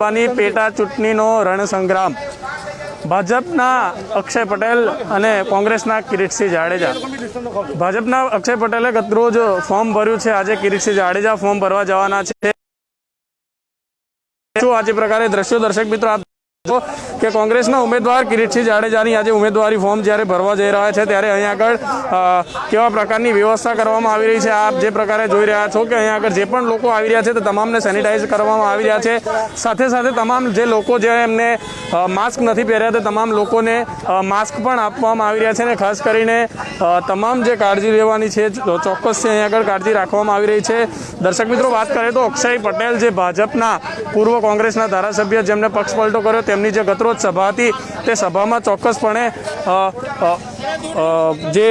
ની પેટા ચૂંટણીનો રણસંગ્રામ. ભાજપના અક્ષય પટેલ અને કોંગ્રેસના કિરીટસિંહ જાડેજા. ભાજપના અક્ષય પટેલે ગતરોજ ફોર્મ ભર્યું છે. આજે કિરીટસિંહ જાડેજા ફોર્મ ભરવા જવાના છે. શું આજે પ્રકારે દ્રશ્યો દર્શક મિત્રો આપ કે કોંગ્રેસના ઉમેદવાર કિરીટસિંહ જાડેજાની આજે ઉમેદવારી ફોર્મ જ્યારે ભરવા જઈ રહ્યા છે, ત્યારે અહીં આગળ કેવા પ્રકારની વ્યવસ્થા કરવામાં આવી રહી છે, આપ જે પ્રકારે જોઈ રહ્યા છો કે અહીં આગળ જે પણ લોકો આવી રહ્યા છે, તે તમામને સેનિટાઈઝ કરવામાં આવી રહ્યા છે. સાથે સાથે તમામ જે લોકો જે એમને માસ્ક નથી પહેર્યા, તે તમામ લોકોને માસ્ક પણ આપવામાં આવી રહ્યા છે અને ખાસ કરીને તમામ જે કાળજી લેવાની છે ચોક્કસથી અહીં આગળ કાળજી રાખવામાં આવી રહી છે. દર્શક મિત્રો, વાત કરીએ તો અક્ષય પટેલ જે ભાજપના પૂર્વ કોંગ્રેસના ધારાસભ્ય જેમને પક્ષ પલટો કર્યો, તેમની જે ગતરોજ સભા હતી તે સભામાં ચોક્કસપણે જે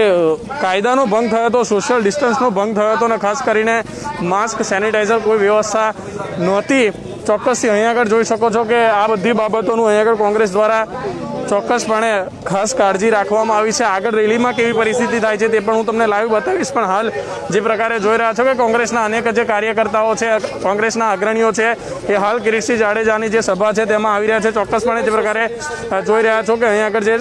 કાયદાનો ભંગ થયો હતો સોશિયલ ડિસ્ટન્સનો ભંગ થયો હતો અને ખાસ કરીને માસ્ક સેનિટાઈઝર કોઈ વ્યવસ્થા નહોતી. ચોક્કસથી અહીં આગળ જોઈ શકો છો કે આ બધી બાબતોનું અહીં આગળ કોંગ્રેસ દ્વારા ચોક્કસપણે ખાસ કાળજી રાખવામાં આવી છે. આગળ રેલીમાં કેવી પરિસ્થિતિ થાય છે તે પણ હું તમને લાઈવ બતાવીશ. પણ હાલ જે પ્રકારે જોઈ રહ્યા છો કે કોંગ્રેસના અનેક જે કાર્યકર્તાઓ છે, કોંગ્રેસના અગ્રણીઓ છે, એ હાલ કિરીટસિંહ જાડેજાની જે સભા છે તેમાં આવી રહ્યા છે. ચોક્કસપણે જે પ્રકારે જોઈ રહ્યા છો કે અહીં આગળ જે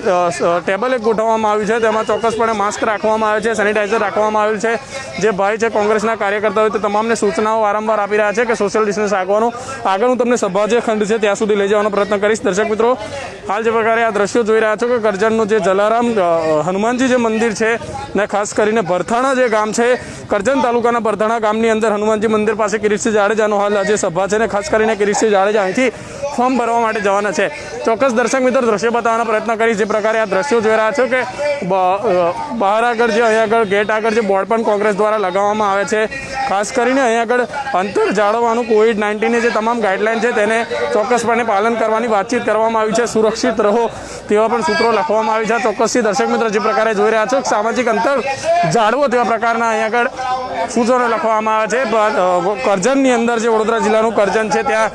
ટેબલ એક ગોઠવવામાં આવ્યું છે. તેમાં ચોક્કસપણે માસ્ક રાખવામાં આવે છે, સેનિટાઈઝર રાખવામાં આવ્યું છે. જે ભાઈ છે કોંગ્રેસના કાર્યકર્તાઓ તે તમામને સૂચનાઓ વારંવાર આપી રહ્યા છે કે સોશિયલ ડિસ્ટન્સ રાખવાનું. આગળ હું તમને સભા જે ખંડ છે ત્યાં સુધી લઈ જવાનો પ્રયત્ન કરીશ. દર્શક મિત્રો હાલ જે પ્રકારે આ દ્રશ્યો જોઈ રહ્યા છો કે કરજણનું જે જલારામ હનુમાનજી જે મંદિર છે ને ખાસ કરીને ભરથાણા જે ગામ છે, કરજણ તાલુકાના ભરથાણા ગામની અંદર હનુમાનજી મંદિર પાસે કિરીટસિંહ જાડેજાનો હાલ આજે સભા છે ને ખાસ કરીને કિરીટસિંહ જાડેજા અહીંથી ફોર્મ ભરવા માટે જવાના છે. ચોક્કસ દર્શક મિત્રો, દ્રશ્ય બતાવવાનો પ્રયત્ન કરીશ. જે પ્રકારે આ દ્રશ્યો જોઈ રહ્યા છો કે બહાર આગળ જે અહીં આગળ ગેટ આગળ જે બોર્ડ પણ કોંગ્રેસ દ્વારા લગાવવામાં આવે છે. ખાસ કરીને અહીં આગળ અંતર જાળવવાનું કોવિડ નાઇન્ટીનની જે તમામ ગાઈડલાઇન છે તેને ચોક્કસપણે પાલન કરવાની વાતચીત કરવામાં આવી છે. સુરક્ષિત રહો તેવા પણ સૂત્રો લખવામાં આવી છે. ચોક્કસથી દર્શક મિત્રો જે પ્રકારે જોઈ રહ્યા છો, સામાજિક અંતર જાળવો તેવા પ્રકારના અહીં આગળ સૂચનો લખવામાં આવે છે. કરજણની અંદર જે વડોદરા જિલ્લાનું કરજણ છે, ત્યાં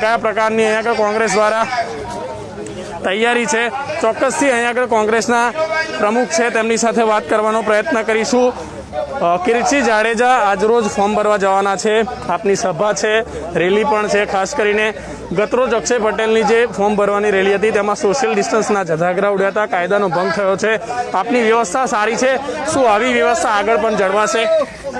કયા પ્રકારની અહીં આગળ કોંગ્રેસ દ્વારા તૈયારી છે? ચોક્કસથી અહીં આગળ કોંગ્રેસના પ્રમુખ છે, તેમની સાથે વાત કરવાનો પ્રયત્ન કરીશું. કિરીટસિંહ જાડેજા આજરોજ ફોર્મ ભરવા જવાના છે. આપની સભા છે, રેલી પણ છે, ખાસ કરીને ગતરોજ અક્ષય પટેલની જે ફોર્મ ભરવાની રેલી હતી, તેમાં સોશિયલ ડિસ્ટન્સના જધાગરા ઉડ્યા હતા, કાયદાનો ભંગ થયો છે. આપની વ્યવસ્થા સારી છે. શું આવી વ્યવસ્થા આગળ પણ જળવાશે?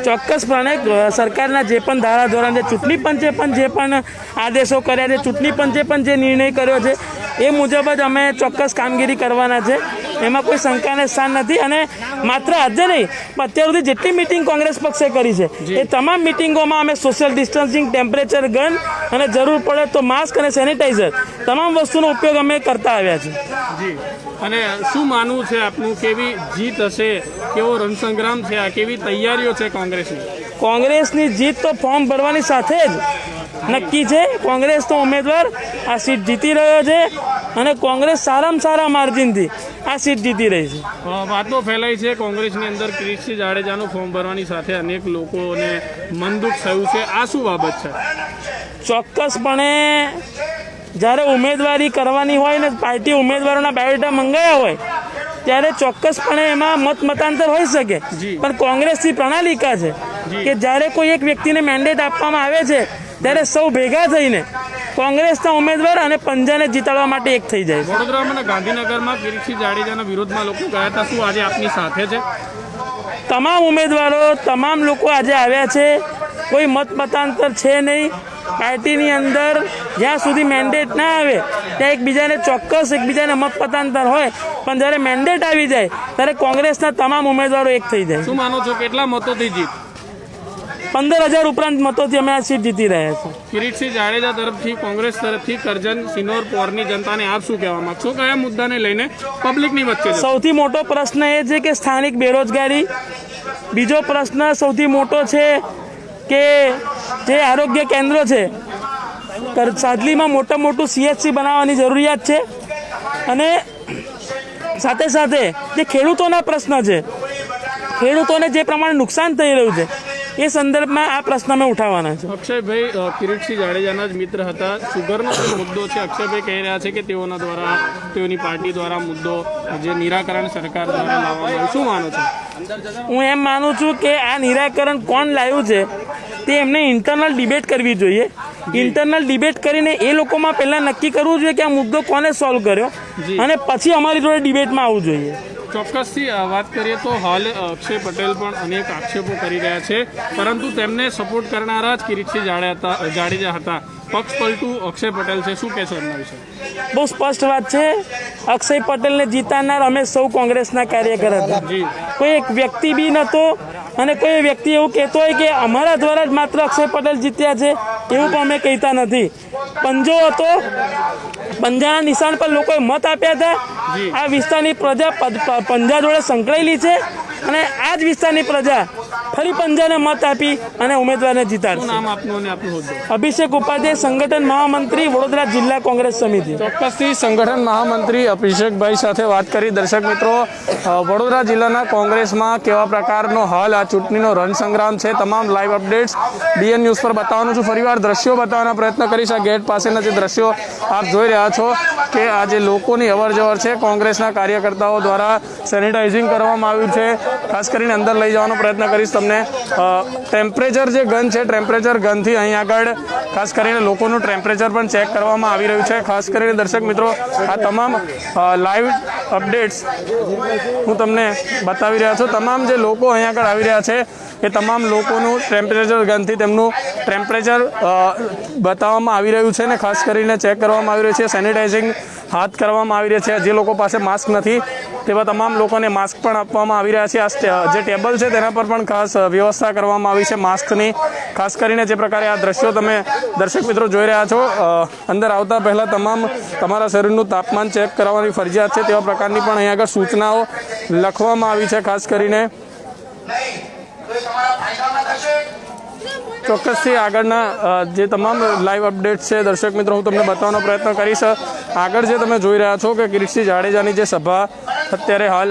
ચોક્કસપણે સરકારના જે પણ ધારા ધોરણ છે, ચૂંટણી પંચે પણ જે પણ આદેશો કર્યા છે, ચૂંટણી પંચે પણ જે નિર્ણય કર્યો છે એ મુજબ જ અમે ચોક્કસ કામગીરી કરવાના છે. એમાં કોઈ શંકાને સ્થાન નથી અને માત્ર આજે નહીં પણ અત્યાર સુધી જેટલી મિટિંગ કોંગ્રેસ પક્ષે કરી છે એ તમામ મિટિંગોમાં અમે સોશિયલ ડિસ્ટન્સિંગ ટેમ્પરેચર ગન અને જરૂર પડે તો માસ્ક અને સેનિટાઈઝર તમામ વસ્તુનો ઉપયોગ અમે કરતા આવ્યા છીએ જી. અને શું માનવું છે આપનું? કેવી જીત હશે? કેવો રણસંગ્રામ છે આ? કેવી તૈયારીઓ છે કોંગ્રેસની? કોંગ્રેસની જીત તો ફોર્મ ભરવાની સાથે જ નક્કી છે કોંગ્રેસનો ઉમેદવાર આ સીટ જીતી રહ્યો છે અને કોંગ્રેસ સારામાં સારા માર્જિનથી આ સીટ જીતી રહી છે. વાતો ફેલાઈ છે કોંગ્રેસની અંદર કિરીટસિંહ જાડેજાનું ફોર્મ ભરવાની સાથે અનેક લોકોને મન દુઃખ થયું છે. આ શું બાબત છે? ચોક્કસપણે જ્યારે ઉમેદવારી કરવાની હોય ને પાર્ટી ઉમેદવારોના બાયોડેટા મંગાવ્યા હોય ત્યારે ચોક્કસપણે એમાં મત મતાંતર હોઈ શકે. પણ કોંગ્રેસની પ્રણાલિકા છે કે જ્યારે કોઈ એક વ્યક્તિને મેન્ડેટ આપવામાં આવે છે ત્યારે સૌ ભેગા થઈને કોંગ્રેસના ઉમેદવાર અને પંજાને જીતાડવા માટે એક થઈ જાય વડોદરામાં અને ગાંધીનગરમાં કિરીટસિંહ જાડેજાના વિરોધમાં લોકો ગયા હતા. શું આજે આપની સાથે છે? તમામ ઉમેદવારો તમામ લોકો આજે આવ્યા છે. કોઈ મત મતાંતર છે નહીં. પાર્ટીની અંદર જ્યાં સુધી મેન્ડેટ ના આવે ત્યાં એકબીજાને ચોક્કસ એકબીજાને મત મતાંતર હોય પણ જ્યારે મેન્ડેટ આવી જાય ત્યારે કોંગ્રેસના તમામ ઉમેદવારો એક થઈ જાય શું માનો છો? કેટલા મતોથી જીત? પંદર હજાર ઉપરાંત મતોથી અમે આ સીટ જીતી રહ્યા છીએ. કિરીટસિંહ જાડેજા તરફથી કોંગ્રેસ તરફથી કરજન સિનોર પોરની જનતાને આપ શું કહેવા માંગશો? કયા મુદ્દાને લઈને પબ્લિકની વચ્ચે સૌથી મોટો પ્રશ્ન એ છે કે સ્થાનિક બેરોજગારી. બીજો પ્રશ્ન સૌથી મોટો છે કે જે આરોગ્ય કેન્દ્રો છે સાદલીમાં મોટા મોટું સીએચસી બનાવવાની જરૂરિયાત છે. અને સાથે સાથે જે ખેડૂતોના પ્રશ્ન છે ખેડૂતોને જે પ્રમાણે નુકસાન થઈ રહ્યું છે એ સંદર્ભમાં આ પ્રશ્ન અમે ઉઠાવવાના છે. અક્ષયભાઈ કિરીટસિંહ જાડેજાના જ મિત્ર હતા. સુગરનો જે મુદ્દો છે અક્ષયભાઈ કહી રહ્યા છે કે તેઓના દ્વારા તેઓની પાર્ટી દ્વારા મુદ્દો જે નિરાકરણ સરકાર દ્વારા લાવવામાં આવ્યું. શું માનો છો? હું એમ માનું છું કે આ નિરાકરણ કોણ લાવ્યું છે તે એમને ઇન્ટરનલ ડિબેટ કરવી જોઈએ. ઇન્ટરનલ ડિબેટ કરીને એ લોકોમાં પહેલાં નક્કી કરવું જોઈએ કે આ મુદ્દો કોને સોલ્વ કર્યો અને પછી અમારી જોડે ડિબેટમાં આવવું જોઈએ. ચોક્કસથી વાત કરીએ તો હાલ અક્ષય પટેલ પણ અનેક આક્ષેપો કરી રહ્યા છે. પરંતુ તેમને સપોર્ટ કરનારા જ કિરીટસિંહ જાડેજા હતા જાડેજા હતા. પક્ષ પલટું અક્ષય પટેલ છે. શું કહેશો એમના વિશે? બહુ સ્પષ્ટ વાત છે. અક્ષય પટેલને જીતાનાર અમે સૌ કોંગ્રેસના કાર્યકર હતા. જી. કોઈ એક વ્યક્તિ બી નહોતો અને કોઈ વ્યક્તિ એવું કહેતો હોય કે અમારા દ્વારા જ માત્ર અક્ષય પટેલ જીત્યા છે એવું પણ અમે કહેતા નથી. પંજો હતો પંજાના નિશાન પર લોકોએ મત આપ્યા હતા. આ વિસ્તારની પ્રજા પંજા જોડે સંકળાયેલી છે અને આ જ વિસ્તારની પ્રજા ફરી પંજાને મત આપી અને ઉમેદવારને જીતાડશે. નામ આપનું અને આપનું હોદ્દો? અભિષેક ઉપાધ્યાય સંગઠન મહામંત્રી વડોદરા જિલ્લા કોંગ્રેસ સમિતિ. ચોક્કસથી સંગઠન મહામંત્રી અભિષેકભાઈ સાથે વાત કરી. દર્શક મિત્રો વડોદરા જિલ્લાના કોંગ્રેસમાં કેવા પ્રકારનો હાલ આ ચૂંટણીનો રણસંગ્રામ છે તમામ લાઈવ અપડેટ્સ ડીએન ન્યૂઝ પર બતાવવાનું છું. ફરીવાર દ્રશ્યો બતાવવાનો પ્રયત્ન કરીશ. આ ગેટ પાસેના જે દ્રશ્યો આપ જોઈ રહ્યા છો કે આ જે લોકોની અવર જવર છે કોંગ્રેસના કાર્યકર્તાઓ દ્વારા સેનિટાઇઝિંગ કરવામાં આવ્યું છે. ખાસ કરીને અંદર લઈ જવાનો પ્રયત્ન કરીશ તમને. ટેમ્પરેચર જે ગન છે ટેમ્પરેચર ગનથી અહીં આગળ, ખાસ કરીને લોકોનું ટેમ્પરેચર પણ ચેક કરવામાં આવી રહ્યું છે. ખાસ કરીને દર્શક મિત્રો, આ તમામ લાઈવ અપડેટ્સ હું તમને બતાવી રહ્યા છું. તમામ જે લોકો અહીં આગળ આવી રહ્યા છે, એ તમામ લોકોનું ટેમ્પરેચર ગનથી તેમનું ટેમ્પરેચર બતાવવામાં આવી રહ્યું છે ને ખાસ કરીને ચેક કરવામાં આવી રહ્યું છે. સેનિટાઇઝિંગ હાથ કરવામાં આવી રહ્યા છે. જે લોકો પાસે માસ્ક નથી તેવા તમામ લોકોને માસ્ક પણ આપવામાં આવી રહ્યા છે. આ જે ટેબલ છે તેના પર પણ ખાસ વ્યવસ્થા કરવામાં આવી છે માસ્કની. ખાસ કરીને જે પ્રકારે આ દ્રશ્યો તમે દર્શક મિત્રો જોઈ રહ્યા છો અંદર આવતા પહેલાં તમામ તમારા શરીરનું તાપમાન ચેક કરાવવાની ફરજિયાત છે તેવા પ્રકારની પણ અહીં આગળ સૂચનાઓ લખવામાં આવી છે, ખાસ કરીને ચોક્કસથી આગળના જે તમામ લાઈવ અપડેટ છે દર્શક મિત્રો, હું તમને બતાવવાનો પ્રયત્ન કરીશ. આગળ જે તમે જોઈ રહ્યા છો કે કિરીટસિંહ જાડેજાની જે સભા અત્યારે હાલ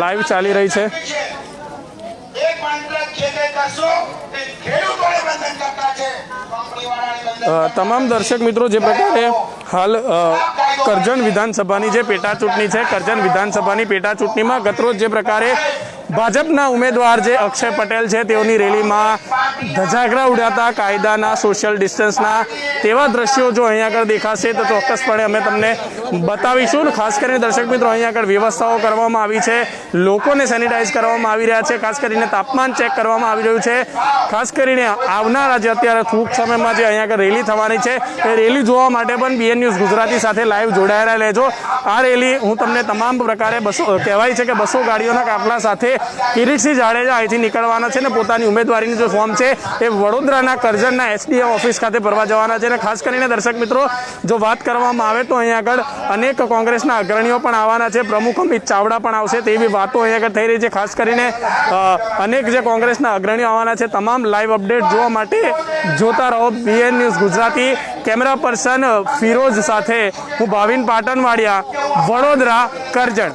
લાઈવ ચાલી રહી છે. તમામ દર્શક મિત્રો, જે પ્રકારે હાલ કરજણ વિધાનસભાની જે પેટા ચૂંટણી છે, કરજણ વિધાનસભાની પેટા ચૂંટણીમાં ગતરોજ જે પ્રકારે ભાજપના ઉમેદવાર જે અક્ષય પટેલ છે, તેઓની રેલીમાં ધજાગરા ઉડાતા કાયદાના સોશિયલ ડિસ્ટન્સના તેવા દ્રશ્યો જો અહીં આગળ દેખાશે તો ચોક્કસપણે અમે તમને બતાવીશું ખાસ કરીને દર્શક મિત્રો, અહીંયા આગળ વ્યવસ્થાઓ કરવામાં આવી છે. લોકોને સેનિટાઈઝ કરવામાં આવી રહ્યા છે. ખાસ કરીને તાપમાન ચેક કરવામાં આવી રહ્યું છે. ખાસ કરીને આવનારા જે અત્યારે ટૂંક સમયમાં જે અહીં આગળ રેલી થવાની છે, એ રેલી જોવા માટે પણ બીએન ન્યૂઝ ગુજરાતી સાથે લાઈવ જોડાયેલા લેજો આ રેલી હું તમને તમામ પ્રકારે બસો, કહેવાય છે કે બસો ગાડીઓના કાફલા સાથે કિરીટસિંહ જાડેજા અહીંથી નીકળવાના છે ને પોતાની ઉમેદવારીનું જે ફોર્મ છે એ વડોદરાના કરજણના એસડીએમ ઓફિસ ખાતે ભરવા જવાના છે અને ખાસ કરીને દર્શક મિત્રો, જો વાત કરવામાં આવે તો અહીંયા આગળ અનેક કોંગ્રેસના અગ્રણીઓ પણ આવવાના છે. પ્રમુખ અમિત ચાવડા પણ આવશે. તેવી વાતો અહીં આગળ થઈ રહી છે. ખાસ કરીને અનેક જે કોંગ્રેસના અગ્રણીઓ આવવાના છે. તમામ લાઈવ અપડેટ જોવા માટે જોતા રહો BN news Gujarati. Camera person Firoz સાથે હું ભાવિન પાટણવાડિયા, વડોદરા, કરજણ.